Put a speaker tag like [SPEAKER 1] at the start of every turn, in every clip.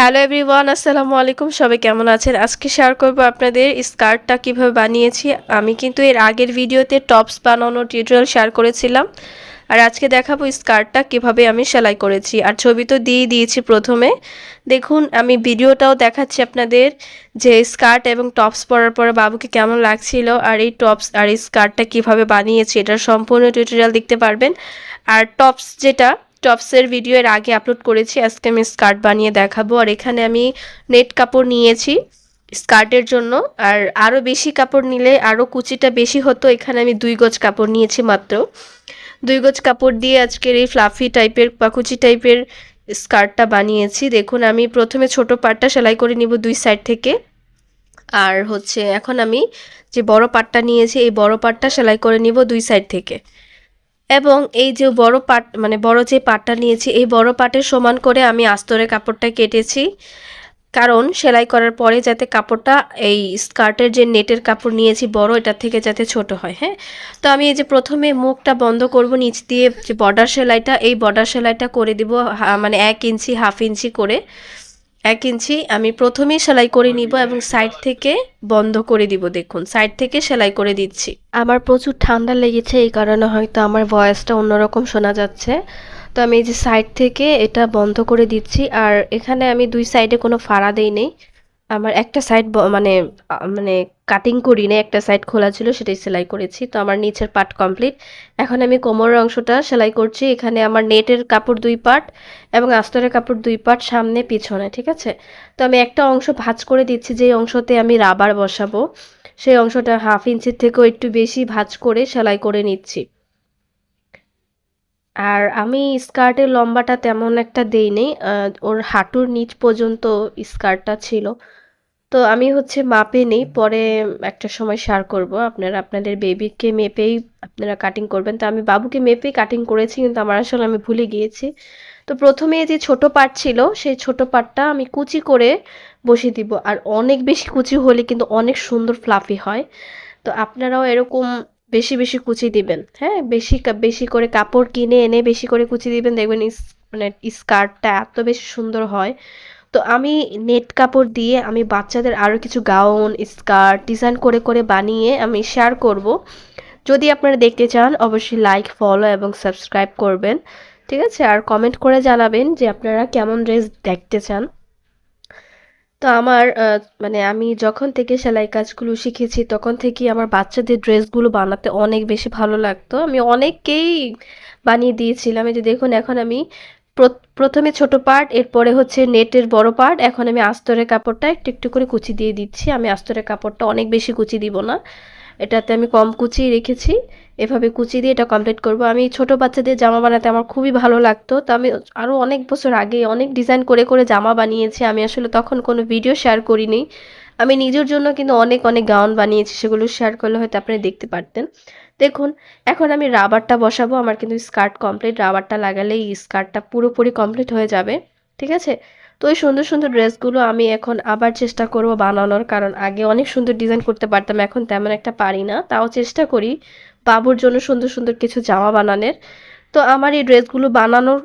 [SPEAKER 1] Hello everyone আসসালামু আলাইকুম। সবাই কেমন আছেন? আজকে শেয়ার করব আপনাদের স্কার্টটা কীভাবে বানিয়েছি। আমি কিন্তু এর আগের ভিডিওতে টপস বানানোর টিউটোরিয়াল শেয়ার করেছিলাম। আর আজকে দেখাবো স্কার্টটা কীভাবে আমি সেলাই করেছি। আর ছবি তো দিয়ে দিয়েছি প্রথমে। দেখুন, আমি ভিডিওটাও দেখাচ্ছি আপনাদের যে স্কার্ট এবং টপস পরার পরে বাবুকে কেমন লাগছিল আর এই টপস আর এই স্কার্টটা কীভাবে বানিয়েছি, এটার সম্পূর্ণ টিউটোরিয়াল দেখতে পারবেন। আর টপস যেটা টপসের ভিডিও এর আগে আপলোড করেছি, আজকে আমি স্কার্ট বানিয়ে দেখাবো। আর এখানে আমি নেট কাপড় নিয়েছি স্কার্টের জন্য। আর আরও বেশি কাপড় নিলে আরও কুচিটা বেশি হতো, এখানে আমি দুই গজ কাপড় নিয়েছি মাত্র। দুই গজ কাপড় দিয়ে আজকের এই ফ্লাফি টাইপের বা কুচি টাইপের স্কার্টটা বানিয়েছি। দেখুন, আমি প্রথমে ছোট পাটটা সেলাই করে নিব দুই সাইড থেকে। আর হচ্ছে, এখন আমি যে বড় পাটটা নিয়েছি, এই বড় পাটটা সেলাই করে নিব দুই সাইড থেকে। এবং এই যে বড় পাট মানে বড় যে পাটটা নিয়েছি, এই বড় পাটের সমান করে আমি আস্তরে কাপড়টা কেটেছি। কারণ সেলাই করার পরে যাতে কাপড়টা, এই স্কার্টের যে নেটের কাপড় নিয়েছি বড়, এটার থেকে যাতে ছোট হয় হ্যাঁ? তো আমি এই যে প্রথমে মুখটা বন্ধ করব, নিচ দিয়ে যে বর্ডার সেলাইটা, এই বর্ডার সেলাইটা করে দিব মানে এক ইঞ্চি হাফ ইঞ্চি করে। এক ইঞ্চি, আমি প্রথমে সেলাই করে নিব এবং সাইড থেকে বন্ধ করে দিব, দেখুন। সাইড থেকে সেলাই করে দিচ্ছি। আমার প্রচুর ঠান্ডা লেগেছে, এই কারণে হয়তো আমার ভয়েসটা অন্যরকম শোনা যাচ্ছে। তো আমি এই যে সাইড থেকে এটা বন্ধ করে দিচ্ছি, আর এখানে আমি দুই সাইডে কোনো ফাড়া দেই নেই। আমার একটা সাইড মানে মানে কাটিং করি না একটা সাইড খোলা ছিল, সেটাই সেলাই করেছি। তো আমার নিচের পার্ট কমপ্লিট এখন আমি কোমরের অংশটা সেলাই করছি। এখানে আমার নেটের কাপড় দুই পার্ট এবং আস্তরের কাপড় দুই পার্ট সামনে, পিছনে, ঠিক আছে? তো আমি একটা অংশ ভাঁজ করে দিচ্ছি যে অংশতে আমি রাবার বসাবো। সেই অংশটা হাফ ইঞ্চির থেকেও একটু বেশি ভাঁজ করে সেলাই করে নিচ্ছি। আর আমি স্কার্টের লম্বাটা তেমন একটা দেই নেই ওর হাঁটুর নিচ পর্যন্ত স্কার্টটা ছিল। তো আমি হচ্ছে মাপে নেই, পরে একটা সময় শেয়ার করব। আপনারা, আপনাদের বেবিকে মেপেই আপনারা কাটিং করবেন। তো আমি বাবুকে মেপেই কাটিং করেছি, কিন্তু আমার আসলে আমি ভুলে গিয়েছি। তো প্রথমে যে ছোট পাট ছিল, সেই ছোট পাটটা আমি কুচি করে বসিয়ে দিব। আর অনেক বেশি কুচি হলে কিন্তু অনেক সুন্দর ফ্লাফি হয়। তো আপনারাও এরকম বেশি বেশি কুচি দিবেন। হ্যাঁ বেশি বেশি করে কাপড় কিনে এনে বেশি করে কুচি দিবেন। দেখবেন মানে স্কার্টটা এত বেশি সুন্দর হয়। তো আমি নেট কাপড় দিয়ে আমি বাচ্চাদের আরও কিছু গাউন, স্কার্ট ডিজাইন করে করে বানিয়ে আমি শেয়ার করব। যদি আপনারা দেখতে চান, অবশ্যই লাইক ফলো এবং সাবস্ক্রাইব করবেন। ঠিক আছে? আর কমেন্ট করে জানাবেন যে আপনারা কেমন ড্রেস দেখতে চান। তো আমার মানে আমি যখন থেকে সেলাই কাজগুলো শিখেছি, তখন থেকেই আমার বাচ্চাদের ড্রেসগুলো বানাতে অনেক বেশি ভালো লাগতো। আমি অনেককেই বানিয়ে দিয়েছিলাম। এই যে দেখুন, এখন আমি প্রথমে ছোট পার্ট এরপরে হচ্ছে নেটের বড় পার্ট এখন আমি আস্তরের কাপড়টা একটু একটু করে কুচি দিয়ে দিচ্ছি। আমি আস্তরের কাপড়টা অনেক বেশি কুচি দিব না। এটাতে আমি কম কুচি রেখেছি। এভাবে কুচি দিয়ে এটা কমপ্লিট করব। আমি ছোট বাচ্চাদের জামা বানাতে আমার খুবই ভালো লাগতো। তো আমি আরও অনেক বছর আগে অনেক ডিজাইন করে করে জামা বানিয়েছি। আমি আসলে তখন কোনো ভিডিও শেয়ার করিনি। আমি নিজের জন্য কিন্তু অনেক অনেক গাউন বানিয়েছি, সেগুলো শেয়ার করলে হয়তো আপনি দেখতে পারতেন। দেখুন, এখন আমি রাবারটা বসাবো। আমার কিন্তু স্কার্ট কমপ্লিট রাবারটা লাগালেই স্কার্টটা পুরোপুরি কমপ্লিট হয়ে যাবে। ঠিক আছে? তো ওই সুন্দর সুন্দর ড্রেসগুলো আমি এখন আবার চেষ্টা করব বানানোর, কারণ আগে অনেক সুন্দর ডিজাইন করতে পারতাম, এখন তেমন একটা পারি না। তাও চেষ্টা করি বাবুর জন্য সুন্দর সুন্দর কিছু জামা বানানোর। তো আমার এই ড্রেসগুলো বানানোর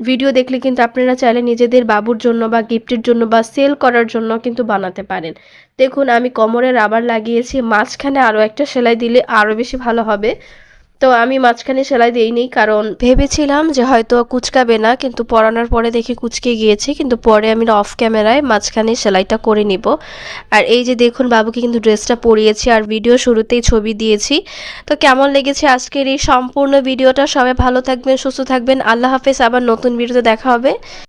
[SPEAKER 1] ভিডিও দেখলে কিন্তু আপনারা চাইলে নিজেদের বাবুর জন্য বা গিফটের জন্য বা সেল করার জন্য কিন্তু বানাতে পারেন। দেখুন, আমি কোমরে রাবার লাগিয়েছি, মাঝখানে আরও একটা সেলাই দিলে আরও বেশি ভালো হবে। তো আমি মাঝখানে সেলাই দিইনি, কারণ ভেবেছিলাম যে হয়তো কুচকাবে না, কিন্তু পরানোর পরে দেখে কুচকে গিয়েছে, কিন্তু পরে আমি অফ ক্যামেরায় মাঝখানে সেলাইটা করে নিব। আর এই যে দেখুন, বাবুকে কিন্তু ড্রেসটা পরিয়েছি আর ভিডিও শুরুতেই ছবি দিয়েছি। তো কেমন লেগেছে আজকের এই সম্পূর্ণ ভিডিওটা সবাই ভালো থাকবেন, সুস্থ থাকবেন। আল্লাহ হাফেজ, আবার নতুন ভিডিওতে দেখা হবে।